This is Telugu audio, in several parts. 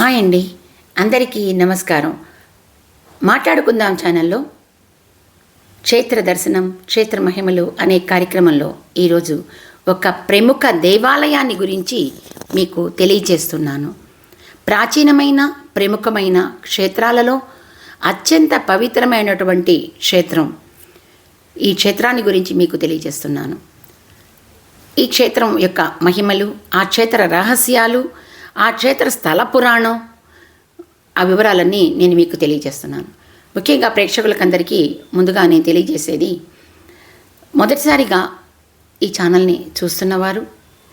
హాయ్ అండి. అందరికీ నమస్కారం. మాట్లాడుకుందాం ఛానల్లో. క్షేత్ర దర్శనం క్షేత్ర మహిమలు అనే కార్యక్రమంలో ఈరోజు ఒక ప్రముఖ దేవాలయాన్ని గురించి మీకు తెలియజేస్తున్నాను. ప్రాచీనమైన ప్రముఖమైన క్షేత్రాలలో అత్యంత పవిత్రమైనటువంటి క్షేత్రం. ఈ క్షేత్రాన్ని గురించి మీకు తెలియజేస్తున్నాను. ఈ క్షేత్రం యొక్క మహిమలు ఆ క్షేత్ర రహస్యాలు ఆ క్షేత్ర స్థల పురాణం ఆ వివరాలన్నీ నేను మీకు తెలియజేస్తున్నాను. ముఖ్యంగా ప్రేక్షకులకందరికీ ముందుగా నేను తెలియజేసేది మొదటిసారిగా ఈ ఛానల్ని చూస్తున్నవారు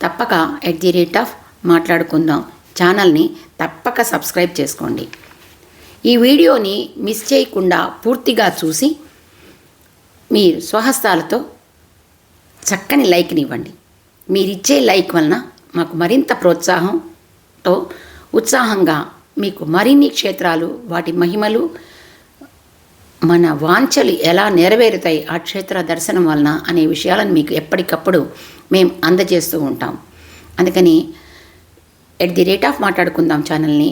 తప్పక ఎట్ ది రేట్ ఆఫ్ మాట్లాడుకుందాం. ఛానల్ని తప్పక సబ్స్క్రైబ్ చేసుకోండి. ఈ వీడియోని మిస్ చేయకుండా పూర్తిగా చూసి మీరు స్వహస్తాలతో చక్కని లైక్ని ఇవ్వండి. మీరిచ్చే లైక్ వలన మాకు మరింత ప్రోత్సాహం తో ఉత్సాహంగా మీకు మరిన్ని క్షేత్రాలు వాటి మహిమలు మన వాంఛలు ఎలా నెరవేరుతాయి ఆ క్షేత్ర దర్శనం వలన అనే విషయాలను మీకు ఎప్పటికప్పుడు మేము అందజేస్తూ ఉంటాం. అందుకని ఎట్ ది రేట్ ఆఫ్ మాట్లాడుకుందాం ఛానల్ని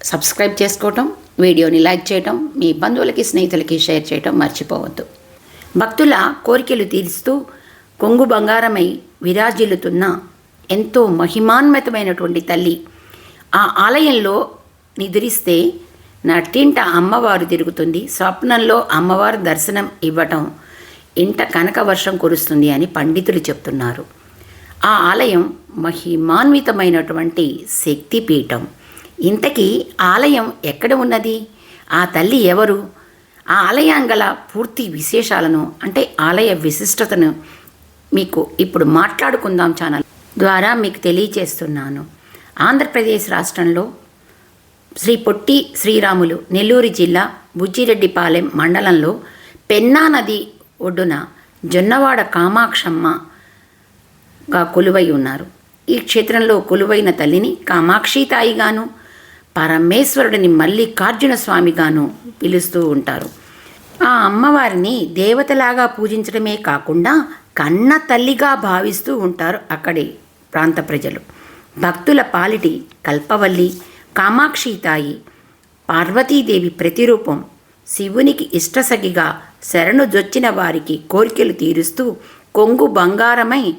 సబ్స్క్రైబ్ చేసుకోవటం వీడియోని లైక్ చేయటం మీ బంధువులకి స్నేహితులకి షేర్ చేయటం మర్చిపోవద్దు. భక్తుల కోరికలు తీరుస్తూ కొంగు బంగారమై విరాజిల్లుతున్న ఎంతో మహిమాన్వితమైనటువంటి తల్లి. ఆ ఆలయంలో నిద్రిస్తే నట్టింట అమ్మవారు తిరుగుతుంది. స్వప్నంలో అమ్మవారు దర్శనం ఇవ్వటం ఇంట కనక వర్షం కురుస్తుంది అని పండితులు చెప్తున్నారు. ఆ ఆలయం మహిమాన్వితమైనటువంటి శక్తిపీఠం. ఇంతకీ ఆలయం ఎక్కడ ఉన్నది? ఆ తల్లి ఎవరు? ఆ ఆలయం గల పూర్తి విశేషాలను అంటే ఆలయ విశిష్టతను మీకు ఇప్పుడు మాట్లాడుకుందాం ఛానల్ ద్వారా మీకు తెలియచేస్తున్నాను. ఆంధ్రప్రదేశ్ రాష్ట్రంలో శ్రీ పొట్టి శ్రీరాములు నెల్లూరు జిల్లా బుజ్జిరెడ్డిపాలెం మండలంలో పెన్నా నది ఒడ్డున జొన్నవాడ కామాక్షమ్మగా కొలువై ఉన్నారు. ఈ క్షేత్రంలో కొలువైన తల్లిని కామాక్షి తాయిగాను పరమేశ్వరుడిని మల్లికార్జున స్వామిగాను పిలుస్తూ ఉంటారు. ఆ అమ్మవారిని దేవతలాగా పూజించడమే కాకుండా కన్న తల్లిగా భావిస్తూ ఉంటారు అక్కడి ప్రాంత ప్రజలు. భక్తుల పాలిటి కల్పవల్లి కామాక్షి తాయి పార్వతీదేవి ప్రతిరూపం శివునికి ఇష్టసగిగా శరణు జొచ్చిన వారికి కోరికలు తీరుస్తూ కొంగు బంగారమై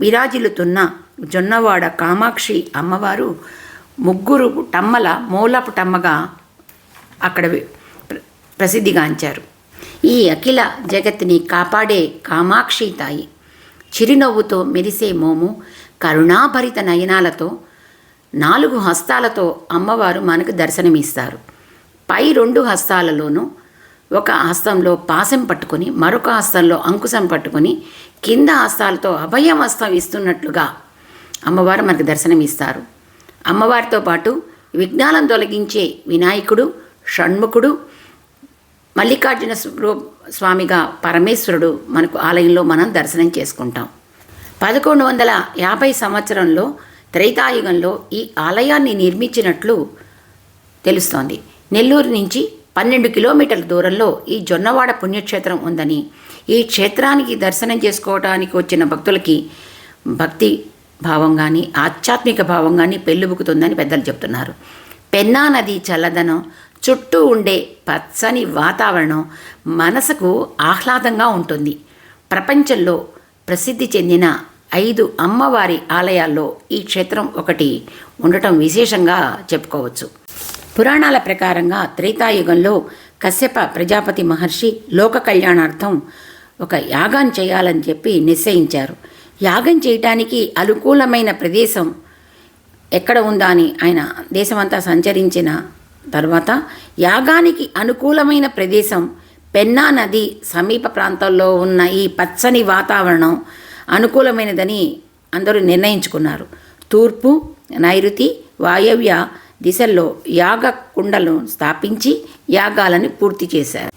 విరాజిల్లుతున్న జొన్నవాడ కామాక్షి అమ్మవారు ముగ్గురు టమ్మల మూలపు టమ్మగా అక్కడ ప్రసిద్ధిగాంచారు. ఈ అఖిల జగత్తుని కాపాడే కామాక్షి తాయి. చిరునవ్వుతో మెరిసే మోము కరుణాభరిత నయనాలతో నాలుగు హస్తాలతో అమ్మవారు మనకు దర్శనమిస్తారు. పై రెండు హస్తాలలోనూ ఒక హస్తంలో పాశం పట్టుకొని మరొక హస్తంలో అంకుశం పట్టుకొని కింద హస్తాలతో అభయం హస్తం ఇస్తున్నట్లుగా అమ్మవారు మనకు దర్శనమిస్తారు. అమ్మవారితో పాటు విఘ్నాలను తొలగించే వినాయకుడు షణ్ముఖుడు మల్లికార్జున స్వామిగా పరమేశ్వరుడు మనకు ఆలయంలో మనం దర్శనం చేసుకుంటాం. పదకొండు వందల యాభై సంవత్సరంలో త్రైతాయుగంలో ఈ ఆలయాన్ని నిర్మించినట్లు తెలుస్తోంది. నెల్లూరు నుంచి పన్నెండు కిలోమీటర్ల దూరంలో ఈ జొన్నవాడ పుణ్యక్షేత్రం ఉందని ఈ క్షేత్రానికి దర్శనం చేసుకోవడానికి వచ్చిన భక్తులకి భక్తి భావం కానీ ఆధ్యాత్మిక భావం కానీ పెళ్ళుబుకుతుందని పెద్దలు చెప్తున్నారు. పెన్నా నది చల్లదనం చుట్టూ ఉండే పచ్చని వాతావరణం మనసుకు ఆహ్లాదంగా ఉంటుంది. ప్రపంచంలో ప్రసిద్ధి చెందిన ఐదు అమ్మవారి ఆలయాల్లో ఈ క్షేత్రం ఒకటి ఉండటం విశేషంగా చెప్పుకోవచ్చు. పురాణాల ప్రకారంగా త్రేతాయుగంలో కశ్యప ప్రజాపతి మహర్షి లోక కళ్యాణార్థం ఒక యాగం చేయాలని చెప్పి నిశ్చయించారు. యాగం చేయటానికి అనుకూలమైన ప్రదేశం ఎక్కడ ఉందా అని ఆయన దేశమంతా సంచరించిన తర్వాత యాగానికి అనుకూలమైన ప్రదేశం పెన్నా నది సమీప ప్రాంతాల్లో ఉన్న ఈ పచ్చని వాతావరణం అనుకూలమైనదని అందరూ నిర్ణయించుకున్నారు. తూర్పు నైరుతి వాయవ్య దిశల్లో యాగ కుండలను స్థాపించి యాగాలను పూర్తి చేశారు.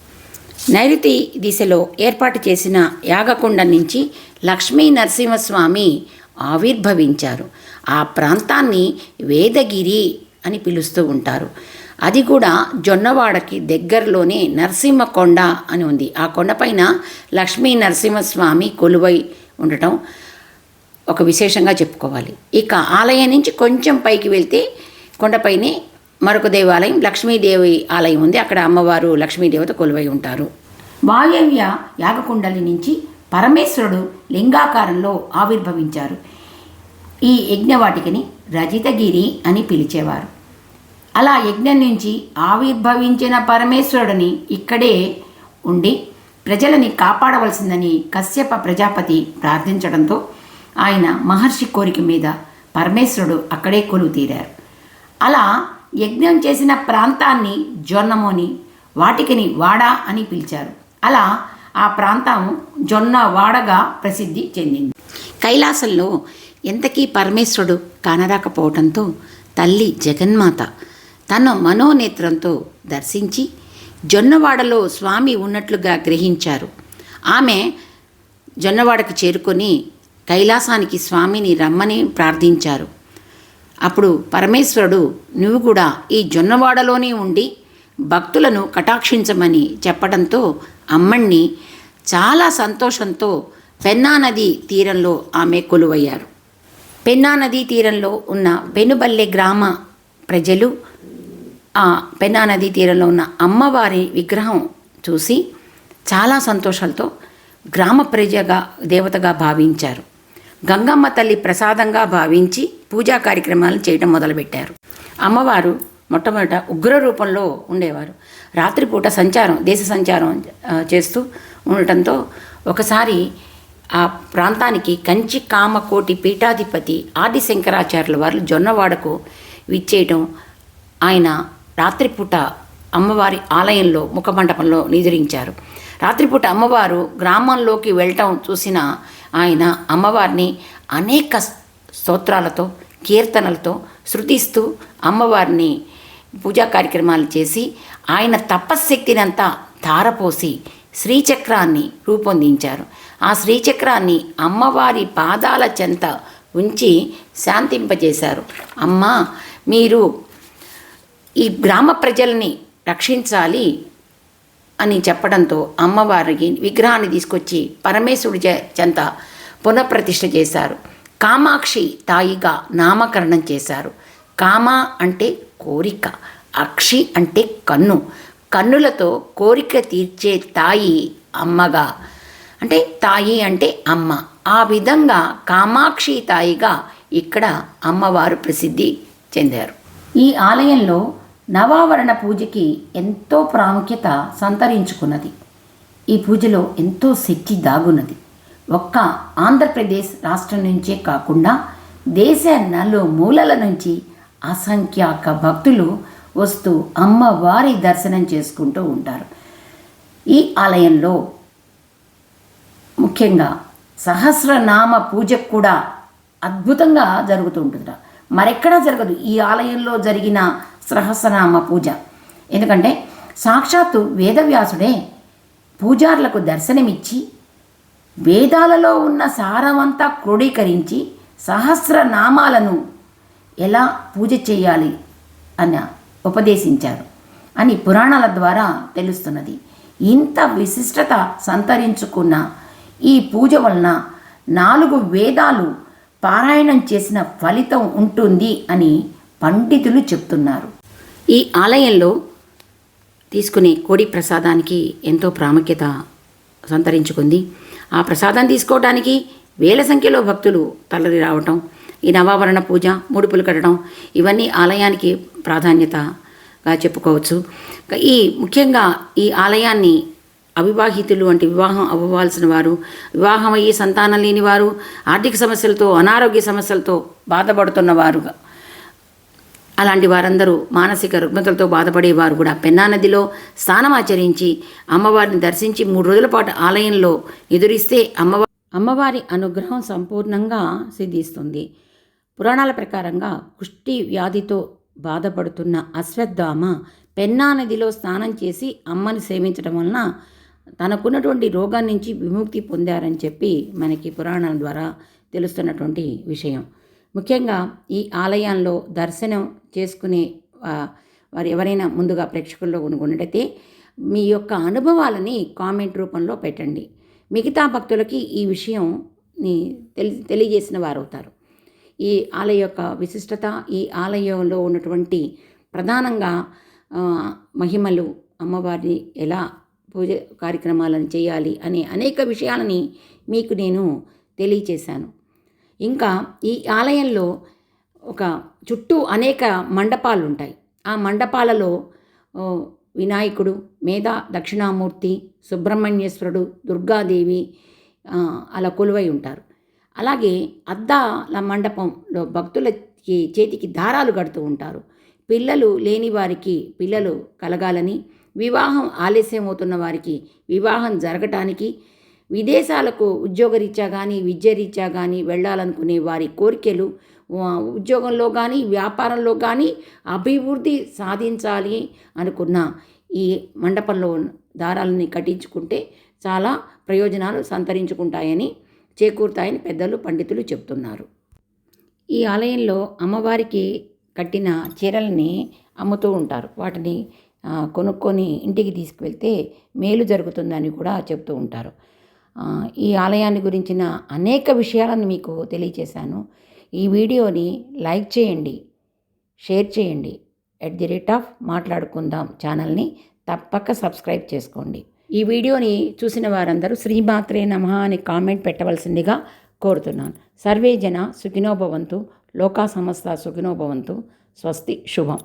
నైరుతి దిశలో ఏర్పాటు చేసిన యాగకుండ నుంచి లక్ష్మీ నరసింహస్వామి ఆవిర్భవించారు. ఆ ప్రాంతాన్ని వేదగిరి అని పిలుస్తూ ఉంటారు. అది కూడా జొన్నవాడకి దగ్గరలోనే నరసింహకొండ అని ఉంది. ఆ కొండపైన లక్ష్మీ నరసింహస్వామి కొలువై ఉండటం ఒక విశేషంగా చెప్పుకోవాలి. ఇక ఆలయం నుంచి కొంచెం పైకి వెళ్తే కొండపైనే మరొక దేవాలయం లక్ష్మీదేవి ఆలయం ఉంది. అక్కడ అమ్మవారు లక్ష్మీదేవత కొలువై ఉంటారు. వాయవ్య యాగకుండలి నుంచి పరమేశ్వరుడు లింగాకారంలో ఆవిర్భవించారు. ఈ యజ్ఞవాటికని రజితగిరి అని పిలిచేవారు. అలా యజ్ఞం నుంచి ఆవిర్భవించిన పరమేశ్వరుడిని ఇక్కడే ఉండి ప్రజలని కాపాడవలసిందని కశ్యప ప్రజాపతి ప్రార్థించడంతో ఆయన మహర్షి కోరిక మీద పరమేశ్వరుడు అక్కడే కొలువు తీరారు. అలా యజ్ఞం చేసిన ప్రాంతాన్ని జొన్నమోని వాటికని వాడ అని పిలిచారు. అలా ఆ ప్రాంతం జొన్న వాడగా ప్రసిద్ధి చెందింది. కైలాసంలో ఎంతకీ పరమేశ్వరుడు కానరాకపోవడంతో తల్లి జగన్మాత తన మనోనేత్రంతో దర్శించి జొన్నవాడలో స్వామి ఉన్నట్లుగా గ్రహించారు. ఆమె జొన్నవాడకు చేరుకొని కైలాసానికి స్వామిని రమ్మని ప్రార్థించారు. అప్పుడు పరమేశ్వరుడు నువ్వు కూడా ఈ జొన్నవాడలోనే ఉండి భక్తులను కటాక్షించమని చెప్పడంతో అమ్మణ్ణి చాలా సంతోషంతో పెన్నా నది తీరంలో ఆమె కొలువయ్యారు. పెన్నా నదీ తీరంలో ఉన్న పెనుబల్లె గ్రామ ప్రజలు ఆ పెన్నా నదీ తీరంలో ఉన్న అమ్మవారి విగ్రహం చూసి చాలా సంతోషాలతో గ్రామ ప్రజగా దేవతగా భావించారు. గంగమ్మ తల్లి ప్రసాదంగా భావించి పూజా కార్యక్రమాలు చేయడం మొదలుపెట్టారు. అమ్మవారు మొట్టమొదట ఉగ్ర రూపంలో ఉండేవారు. రాత్రిపూట సంచారం దేశ సంచారం చేస్తూ ఉండటంతో ఒకసారి ఆ ప్రాంతానికి కంచి కామకోటి పీఠాధిపతి ఆది శంకరాచార్యుల వారు జొన్నవాడకు విచ్చేయటం ఆయన రాత్రిపూట అమ్మవారి ఆలయంలో ముఖమండపంలో నిద్రించారు. రాత్రిపూట అమ్మవారు గ్రామంలోకి వెళ్ళటం చూసిన ఆయన అమ్మవారిని అనేక స్తోత్రాలతో కీర్తనలతో శృతిస్తూ అమ్మవారిని పూజా కార్యక్రమాలు చేసి ఆయన తపశ్శక్తినంతా ధారపోసి శ్రీచక్రాన్ని రూపొందించారు. ఆ శ్రీచక్రాన్ని అమ్మవారి పాదాల చెంత ఉంచి శాంతింపజేశారు. అమ్మ మీరు ఈ గ్రామ ప్రజల్ని రక్షించాలి అని చెప్పడంతో అమ్మవారికి విగ్రహాన్ని తీసుకొచ్చి పరమేశ్వరుడి చెంత పునఃప్రతిష్ఠ చేశారు. కామాక్షి తాయిగా నామకరణం చేశారు. కామ అంటే కోరిక అక్షి అంటే కన్ను. కన్నులతో కోరిక తీర్చే తాయి అమ్మగా అంటే తాయి అంటే అమ్మ. ఆ విధంగా కామాక్షి తాయిగా ఇక్కడ అమ్మవారు ప్రసిద్ధి చెందారు. ఈ ఆలయంలో నవావరణ పూజకి ఎంతో ప్రాముఖ్యత సంతరించుకున్నది. ఈ పూజలో ఎంతో శక్తి దాగున్నది. ఒక్క ఆంధ్రప్రదేశ్ రాష్ట్రం నుంచే కాకుండా దేశ నలు మూలల నుంచి అసంఖ్యాక భక్తులు వస్తూ అమ్మవారి దర్శనం చేసుకుంటూ ఉంటారు. ఈ ఆలయంలో ముఖ్యంగా సహస్రనామ పూజ కూడా అద్భుతంగా జరుగుతూ ఉంటుందిట మరెక్కడా జరగదు. ఈ ఆలయంలో జరిగిన సహస్రనామ పూజ. ఎందుకంటే సాక్షాత్తు వేదవ్యాసుడే పూజార్లకు దర్శనమిచ్చి వేదాలలో ఉన్న సారమంతా క్రోడీకరించి సహస్రనామాలను ఎలా పూజ చేయాలి అని ఉపదేశించారు అని పురాణాల ద్వారా తెలుస్తున్నది. ఇంత విశిష్టత సంతరించుకున్న ఈ పూజ వలన నాలుగు వేదాలు పారాయణం చేసిన ఫలితం ఉంటుంది అని పండితులు చెప్తున్నారు. ఈ ఆలయంలో తీసుకునే కోడి ప్రసాదానికి ఎంతో ప్రాముఖ్యత సంతరించుకుంది. ఆ ప్రసాదం తీసుకోవడానికి వేల సంఖ్యలో భక్తులు తలరి రావటం ఈ నవాభరణ పూజ ముడుపులు కట్టడం ఇవన్నీ ఆలయానికి ప్రాధాన్యతగా చెప్పుకోవచ్చు. ఈ ముఖ్యంగా ఈ ఆలయాన్ని అవివాహితులు అంటే వివాహం అవ్వవలసిన వారు వివాహం అయ్యి సంతానం లేని వారు ఆర్థిక సమస్యలతో అనారోగ్య సమస్యలతో బాధపడుతున్న వారుగా అలాంటి వారందరూ మానసిక రుగ్మతలతో బాధపడేవారు కూడా. పెన్నా నదిలో స్నానమాచరించి అమ్మవారిని దర్శించి మూడు రోజుల పాటు ఆలయంలో ఎదురిస్తే అమ్మవారి అమ్మవారి అనుగ్రహం సంపూర్ణంగా సిద్ధిస్తుంది. పురాణాల ప్రకారంగా కుష్టి వ్యాధితో బాధపడుతున్న అశ్వత్థామ పెన్నా నదిలో స్నానం చేసి అమ్మని సేవించడం వలన తనకున్నటువంటి రోగం నుంచి విముక్తి పొందారని చెప్పి మనకి పురాణాల ద్వారా తెలుస్తున్నటువంటి విషయం. ముఖ్యంగా ఈ ఆలయంలో దర్శనం చేసుకునే వారు ఎవరైనా ముందుగా ప్రేక్షకుల్లో ఉన్నట్టయితే మీ యొక్క అనుభవాలని కామెంట్ రూపంలో పెట్టండి. మిగతా భక్తులకి ఈ విషయం తెలి తెలియజేసిన వారు అవుతారు ఈ ఆలయ యొక్క విశిష్టత ఈ ఆలయంలో ఉన్నటువంటి ప్రధానంగా మహిమలు అమ్మవారిని ఎలా పూజ కార్యక్రమాలను చేయాలి అనే అనేక విషయాలని మీకు నేను తెలియచేశాను. ఇంకా ఈ ఆలయంలో ఒక చుట్టూ అనేక మండపాలు ఉంటాయి ఆ మండపాలలో వినాయకుడు మేధా దక్షిణామూర్తి సుబ్రహ్మణ్యేశ్వరుడు దుర్గాదేవి అలా కొలువై ఉంటారు. అలాగే అద్దాల మండపంలో భక్తులకి చేతికి దారాలు కడుతూ ఉంటారు. పిల్లలు లేని వారికి పిల్లలు కలగాలని వివాహం ఆలస్యం అవుతున్న వారికి వివాహం జరగటానికి విదేశాలకు ఉద్యోగరీత్యా కానీ విద్యారీత్యా కానీ వెళ్ళాలనుకునే వారి కోరికలు ఉద్యోగంలో కానీ వ్యాపారంలో కానీ అభివృద్ధి సాధించాలి అనుకున్న ఈ మండపంలో దారాలని కట్టించుకుంటే చాలా ప్రయోజనాలు సంతరించుకుంటాయని చేకూరుతాయని పెద్దలు పండితులు చెప్తున్నారు ఈ ఆలయంలో అమ్మవారికి కట్టిన చీరలని అమ్ముతూ ఉంటారు. వాటిని కొనుక్కొని ఇంటికి తీసుకువెళ్తే మేలు జరుగుతుందని కూడా చెప్తూ ఉంటారు. ఈ ఆలయాన్ని గురించిన అనేక విషయాలను మీకు తెలియచేశాను. ఈ వీడియోని లైక్ చేయండి షేర్ చేయండి. ఎట్ ది రేట్ ఆఫ్ మాట్లాడుకుందాం ఛానల్ని తప్పక సబ్స్క్రైబ్ చేసుకోండి. ఈ వీడియోని చూసిన వారందరూ శ్రీమాత్రే నమ అని కామెంట్ పెట్టవలసిందిగా కోరుతున్నాను. సర్వే జన సుఖినోభవంతు లోకా సంస్థ సుఖినోభవంతు స్వస్తి శుభం.